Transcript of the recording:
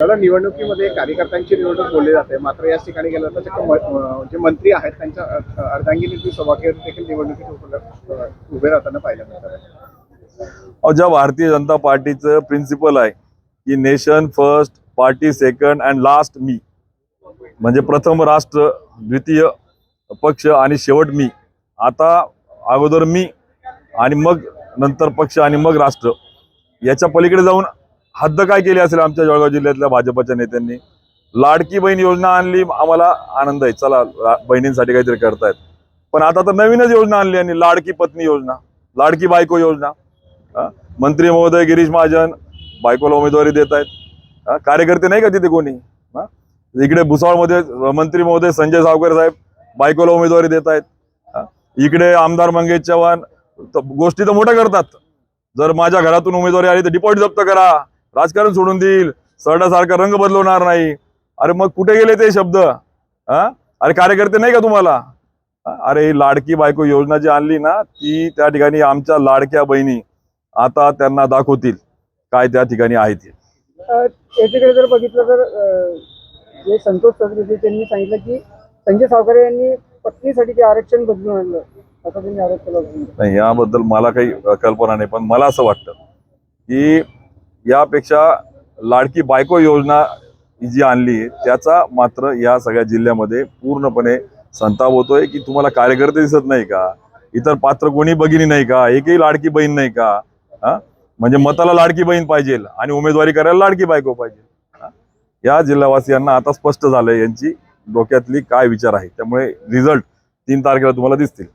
त्याला निवडणुकीमध्ये कार्यकर्त्यांची निवडणूक बोलली जाते. मात्र याच ठिकाणी गेलं तर चक्क जे मंत्री आहेत त्यांच्या अ- अर्धांगिनी सौभाग्य देखील निवडणुकीत उभं- उभे राहताना पाहिलं मिळतात. ज्या भारतीय जनता पार्टीचं प्रिन्सिपल आहे की nation first party second and last मी म्हणजे प्रथम राष्ट्र द्वितीय पक्ष आणि शेवट मी. आता अगोदर मी आणि मग नंतर पक्ष आणि मग राष्ट्र. याच्या पलीकडे जाऊन हद्द काय केली असेल आमच्या जळगाव जिल्ह्यातल्या भाजपच्या नेत्यांनी? लाडकी बहीण योजना आणली आम्हाला आनंद आहे. चला बहिणींसाठी काहीतरी करतायत. पण आता तर नवीनच योजना आणली आणि लाडकी पत्नी योजना लाडकी बायको योजना. मंत्री महोदय गिरीश महाजन बायकोला उमेदवारी देत आहेत कार्यकर्ते नाही का तिथे कोणी? हा? इकडे भुसावळमध्ये मंत्री महोदय संजय सावकर साहेब बायकोला उमेदवारी देत आहेत इकडे आमदार मंगेश चव्हाण गोष्टी तर मोठ्या करतात. जर माझ्या घरातून उमेदवारी आली तर डिपॉझिट जप्त करा. राजकारण सोडून देईल. सरडासारखा रंग बदलवणार नाही. अरे मग कुठे गेले ते शब्द? हा? अरे कार्यकर्ते नाही का तुम्हाला? अरे ही लाडकी बायको योजना जी आणली ना ती त्या ठिकाणी आमच्या लाडक्या बहिणी आता त्यांना दाखवतील काय त्या ठिकाणी आहे ते. याच्याकडे जर बघितलं तर जे संतोष चौधरी त्यांनी सांगितलं की संजय सावकर यांनी पत्नीसाठी ते आरक्षण बदलून आणलं. असं त्यांनी आरोप केला. नाही याबद्दल मला काही कल्पना नाही पण मला असं वाटतं की यापेक्षा लाडकी बायको योजना जी आणली त्याचा मात्र या सगळ्या जिल्ह्यामध्ये पूर्णपणे संताप होतोय की तुम्हाला कार्यकर्ते दिसत नाही का? इतर पात्र कोणी भगिनी नाही का? एकही लाडकी बहीण नाही का? हा? म्हणजे मताला लाडकी बहीण पाहिजे आणि उमेदवारी करायला लाडकी बायको पाहिजे. या जिल्हावासियांना आता स्पष्ट झालंय यांची डोक्यातली काय विचार आहे. त्यामुळे रिझल्ट तीन तारखेला तुम्हाला दिसतील.